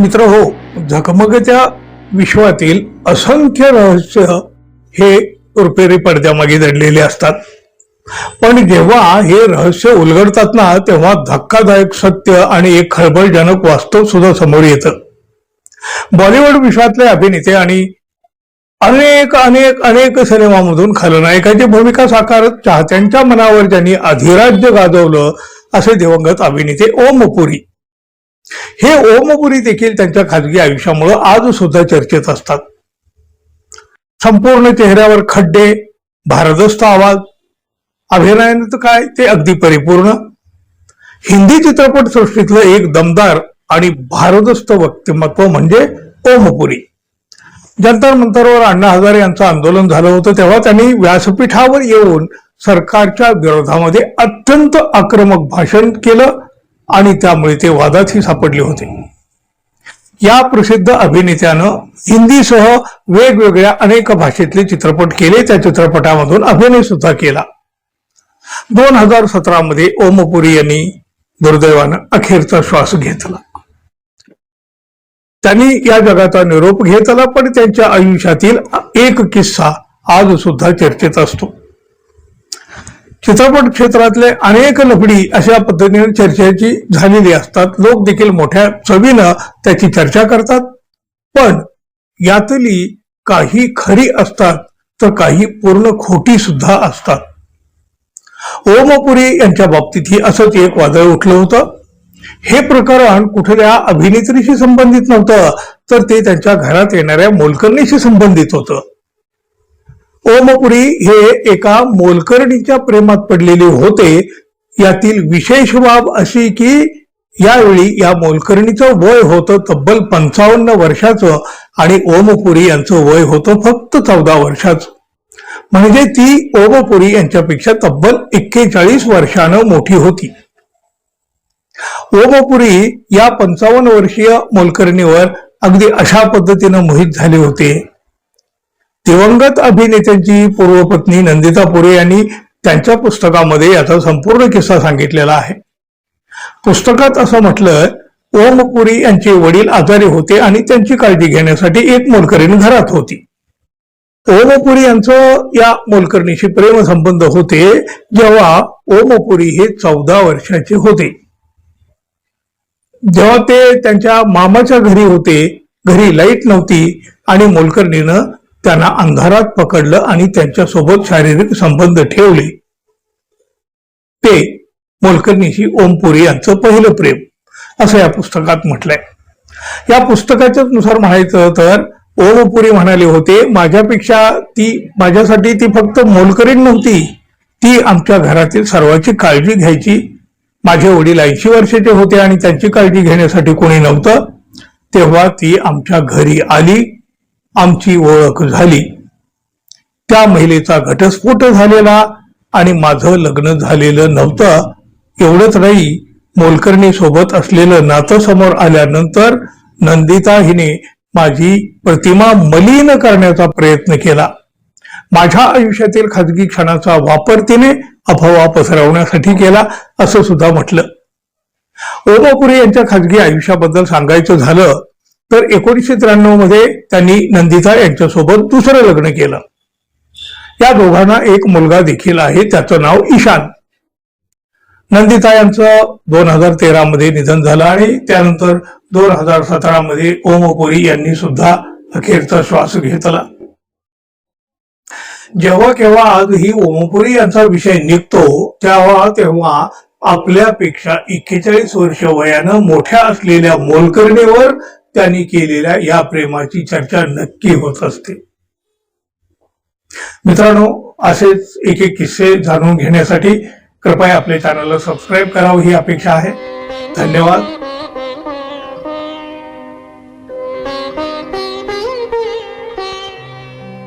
मित्र हो झकमगत्या विश्वातील असंख्य रहस्य हे रुपेरी पडद्यामागे दडलेले असतात. पण जेव्हा हे रहस्य उलगडतात ना तेव्हा धक्कादायक सत्य आणि एक खळबळजनक वास्तव सुद्धा समोर येतं. बॉलिवूड विश्वातले अभिनेते आणि अनेक अनेक अनेक सिनेमामधून खलनायकाची भूमिका साकारत चाहत्यांच्या मनावर ज्यांनी अधिराज्य गाजवलं असे दिवंगत अभिनेते ओम पुरी. हे ओमपुरी देखील त्यांच्या खाजगी आयुष्यामुळे आज सुद्धा चर्चेत असतात. संपूर्ण चेहऱ्यावर खड्डे भारदस्त आवाज अभिनयाने तर काय ते अगदी परिपूर्ण. हिंदी चित्रपट सृष्टीतलं एक दमदार आणि भारदस्त व्यक्तिमत्व म्हणजे ओमपुरी. जंतर मंतरवर अण्णा हजारे यांचं आंदोलन झालं होतं तेव्हा त्यांनी व्यासपीठावर येऊन सरकारच्या विरोधामध्ये अत्यंत आक्रमक भाषण केलं. आणि त्यामुळे ते वादातही सापडले होते. या प्रसिद्ध अभिनेत्यानं हिंदीसह वेगवेगळ्या अनेक भाषेतले चित्रपट केले. त्या चित्रपटामधून अभिनय सुद्धा केला. दोन हजार सतरा मध्ये ओमपुरी यांनी दुर्दैवानं अखेरचा श्वास घेतला. त्यांनी या जगाचा निरोप घेतला पण त्यांच्या आयुष्यातील एक किस्सा आज सुद्धा चर्चेत असतो. चित्रपट क्षेत्रातले अनेक लफडी अशा पद्धतीने चर्चेची झालेली असतात. लोक देखील मोठ्या चवीनं त्याची चर्चा करतात. पण यातली काही खरी असतात तर काही पूर्ण खोटी सुद्धा असतात. ओमपुरी यांच्या बाबतीतही असंच एक वादळ उठलं होतं. हे प्रकरण कुठल्या अभिनेत्रीशी संबंधित नव्हतं तर ते त्यांच्या घरात येणाऱ्या मोलकरणीशी संबंधित होतं. ओमपुरी हे एका मोलकर्णीच्या प्रेमात पडलेले होते. यातील विशेष बाब अशी की यावेळी या मोलकर्णीचं वय होतं तब्बल पंचावन्न वर्षाचं आणि ओमपुरी यांचं वय होतं फक्त चौदा वर्षाचं. म्हणजे ती ओमपुरी यांच्यापेक्षा तब्बल एक्केचाळीस वर्षानं मोठी होती. ओमपुरी या पंचावन्न वर्षीय मोलकर्णीवर अगदी अशा पद्धतीनं मोहित झाले होते. दिवंगत अभिनेत्यांची पूर्वपत्नी नंदिता पुरे यांनी त्यांच्या पुस्तकामध्ये याचा संपूर्ण किस्सा सांगितलेला आहे. पुस्तकात असं म्हटलं ओम पुरी यांचे वडील आजारी होते आणि त्यांची काळजी घेण्यासाठी एक मोलकरीण घरात होती. ओमपुरी यांचं या मोलकर्णीशी प्रेम संबंध होते जेव्हा ओमपुरी हे चौदा वर्षाचे होते. जेव्हा ते त्यांच्या मामाच्या घरी होते घरी लाइट नव्हती आणि मोलकर्णीनं त्यांना अंधारात पकडलं आणि त्यांच्यासोबत शारीरिक संबंध ठेवले. ते मोलकर्णीशी ओमपुरी यांचं पहिलं प्रेम असं या पुस्तकात म्हटलंय. या पुस्तकाच्याच नुसार म्हणायचं तर ओमपुरी म्हणाले होते माझ्यापेक्षा ती माझ्यासाठी ती फक्त मोलकरीण नव्हती. ती आमच्या घरातील सर्वांची काळजी घ्यायची. माझे वडील ऐंशी वर्षाचे होते आणि त्यांची काळजी घेण्यासाठी कोणी नव्हतं. तेव्हा ती आमच्या घरी आली. आमची ओळख झाली. त्या महिलेचा घटस्फोट झालेला आणि माझं लग्न झालेलं नव्हतं एवढंच नाही मोलकर्णी सोबत असलेलं नातं समोर आल्यानंतर नंदिता हिने माझी प्रतिमा मलिन करण्याचा प्रयत्न केला. माझ्या आयुष्यातील खाजगी क्षणाचा वापर तिने अफवा पसरवण्यासाठी केला असं सुद्धा म्हटलं. ओमापुरी यांच्या खाजगी आयुष्याबद्दल सांगायचं झालं तर एकोणीसशे त्र्याण्णवमध्ये त्यांनी नंदिता यांच्यासोबत दुसरं लग्न केलं. या दोघांना एक मुलगा देखील आहे त्याचं नाव ईशान. नंदिता यांचं दोन हजार तेरामध्ये निधन झालं आणि त्यानंतर दोन हजार सतरामध्ये ओमपुरी यांनी सुद्धा अखेरचा श्वास घेतला. जेव्हा केव्हा आजही ओमपुरी यांचा विषय निघतो तेव्हा तेव्हा आपल्यापेक्षा एक्केचाळीस वर्ष वयानं मोठ्या असलेल्या मोलकर्णीवर त्यांनी केलेल्या या प्रेमाची चर्चा नक्की होत असते. मित्रांनो असेच एक एक किस्से जाणून घेण्यासाठी कृपया आपल्या चॅनलला सबस्क्राईब करावं ही अपेक्षा आहे. धन्यवाद.